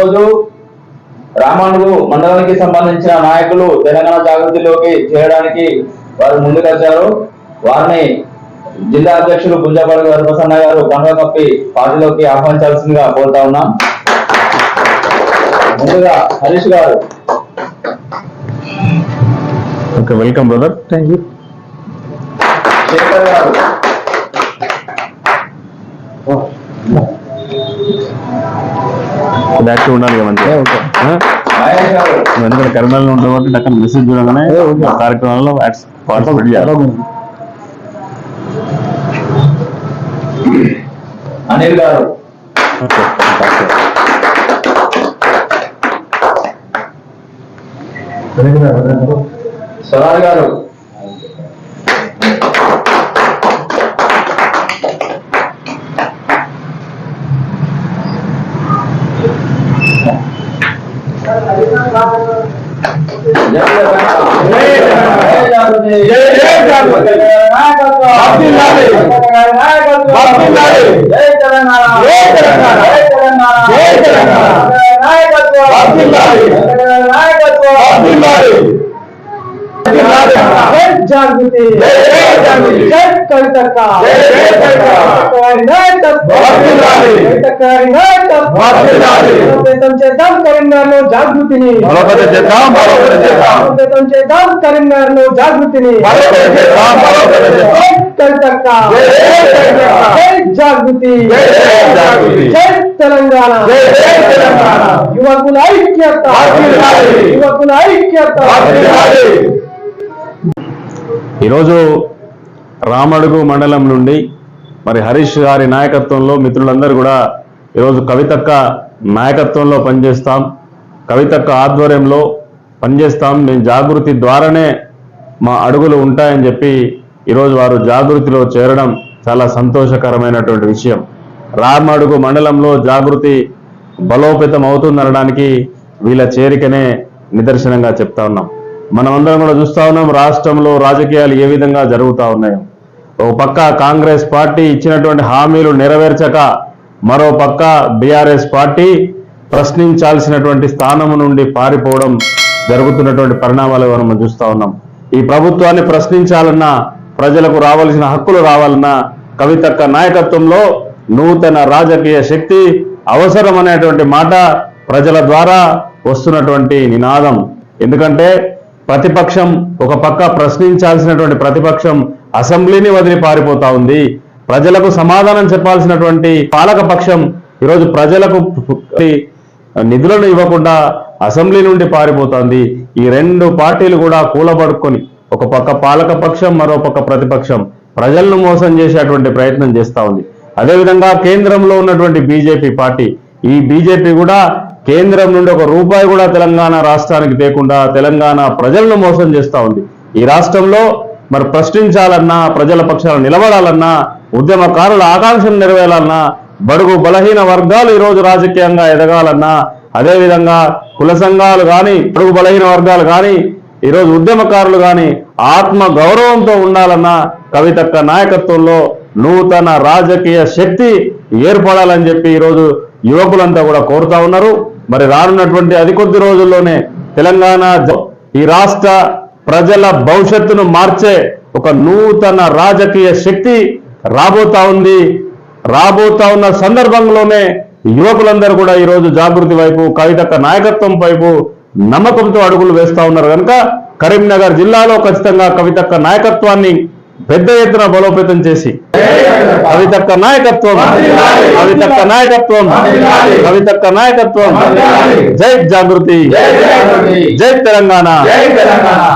రోజు రామానుగు మండలానికి సంబంధించిన నాయకులు తెలంగాణ జాగృతిలోకి చేయడానికి వారు ముందుకొచ్చారు వారిని జిల్లా అధ్యక్షులు గుంజాపాడు హరిప్రసన్న గారు పండుగ కప్పి పార్టీలోకి ఆహ్వానించాల్సిందిగా కోరుతా ఉన్నాం. ముందుగా Harish garu. Okay welcome brother thank you Shekhar garu. Active ఉండాలి నువ్వు ఎందుకంటే కరీంనగర్లో ఉంటావు కాబట్టి అక్కడ మెసేజ్ చూడగానే కార్యక్రమాల్లో పార్టిసిపేట్ చేయాలి. అనిల్ గారు. ఓకే. సోనాల్ గారు జై జాగృతి. జై జాగృతి. వర్ధిల్లాలి. వర్ధిల్లాలి. జై తెలంగాణ. జై తెలంగాణ. జై తెలంగాణ. జై తెలంగాణ. నాయకత్వం. జై జాగృతి జై కవితక్క. బలోపేతం చేద్దాం జాగృతిని బలోపేతం చేద్దాం కరీంనగర్లో జాగృతిని బలోపేతం చేద్దాం, కవితక్క జై. జై జాగృతి జై తెలంగాణ. యువకుల ఐక్యత. యువకుల ఐక్యత. ఈరోజు రామడుగు మండలం నుండి మరి హరీష్ గారి నాయకత్వంలో మిత్రులందరూ కూడా ఈరోజు కవితక్క నాయకత్వంలో పనిచేస్తాం. కవితక్క ఆధ్వర్యంలో పనిచేస్తాం. మేము జాగృతి ద్వారానే మా అడుగులు ఉంటాయని చెప్పి ఈరోజు వారు జాగృతిలో చేరడం చాలా సంతోషకరమైనటువంటి విషయం. రామడుగు మండలంలో జాగృతి బలోపేతం అవుతుందనడానికి వీళ్ళ చేరికనే నిదర్శనంగా చెప్తా ఉన్నాం. మనమందరం కూడా చూస్తా ఉన్నాం రాష్ట్రంలో రాజకీయాలు ఏ విధంగా జరుగుతా ఉన్నాయో. ఒక పక్క కాంగ్రెస్ పార్టీ ఇచ్చినటువంటి హామీలు నెరవేర్చక మరో పక్క బీఆర్ఎస్ పార్టీ ప్రశ్నించాల్సినటువంటి స్థానం నుండి పారిపోవడం జరుగుతున్నటువంటి పరిణామాలు మనం చూస్తా ఉన్నాం. ఈ ప్రభుత్వాన్ని ప్రశ్నించాలన్నా ప్రజలకు రావాల్సిన హక్కులు రావాలన్నా కవితక్క నాయకత్వంలో నూతన రాజకీయ శక్తి అవసరం అనేటువంటి మాట ప్రజల ద్వారా వస్తున్నటువంటి నినాదం. ఎందుకంటే ప్రతిపక్షం ఒక పక్క ప్రశ్నించాల్సినటువంటి ప్రతిపక్షం అసెంబ్లీని వదిలి పారిపోతా ఉంది. ప్రజలకు సమాధానం చెప్పాల్సినటువంటి పాలక పక్షం ఈరోజు ప్రజలకు నిధులను ఇవ్వకుండా అసెంబ్లీ నుండి పారిపోతోంది. ఈ రెండు పార్టీలు కూడా కూలబడుకొని ఒక పక్క పాలక పక్షం మరో పక్క ప్రతిపక్షం ప్రజలను మోసం చేసేటువంటి ప్రయత్నం చేస్తూ ఉంది. అదేవిధంగా కేంద్రంలో ఉన్నటువంటి బీజేపీ పార్టీ ఈ బీజేపీ కూడా కేంద్రం నుండి ఒక రూపాయి కూడా తెలంగాణ రాష్ట్రానికి తేకుండా తెలంగాణ ప్రజలను మోసం చేస్తూ ఉంది. ఈ రాష్ట్రంలో మరి ప్రశ్నించాలన్నా ప్రజల పక్షాన నిలబడాలన్నా ఉద్యమకారుల ఆకాంక్షలు నెరవేరాలన్నా బడుగు బలహీన వర్గాలు ఈరోజు రాజకీయంగా ఎదగాలన్నా అదేవిధంగా కుల సంఘాలు కానీ బడుగు బలహీన వర్గాలు కానీ ఈరోజు ఉద్యమకారులు కానీ ఆత్మ గౌరవంతో ఉండాలన్నా కవితక్క నాయకత్వంలో నూతన రాజకీయ శక్తి ఏర్పడాలని చెప్పి ఈరోజు యువకులంతా కూడా కోరుతా ఉన్నారు. మరి రానున్నటువంటి అది కొద్ది రోజుల్లోనే తెలంగాణ ఈ రాష్ట్ర ప్రజల భవిష్యత్తును మార్చే ఒక నూతన రాజకీయ శక్తి రాబోతా ఉంది. రాబోతా ఉన్న సందర్భంలోనే యువకులందరూ కూడా ఈరోజు జాగృతి వైపు కవితక్క నాయకత్వం వైపు నమ్మకంతో అడుగులు వేస్తూ ఉన్నారు. కనుక కరీంనగర్ జిల్లాలో ఖచ్చితంగా కవితక్క నాయకత్వాన్ని పెద్ద ఎత్తున బలోపేతం చేసి కవితక్క నాయకత్వం. కవితక్క నాయకత్వం. కవితక్క నాయకత్వం. జై జాగృతి. జై తెలంగాణ.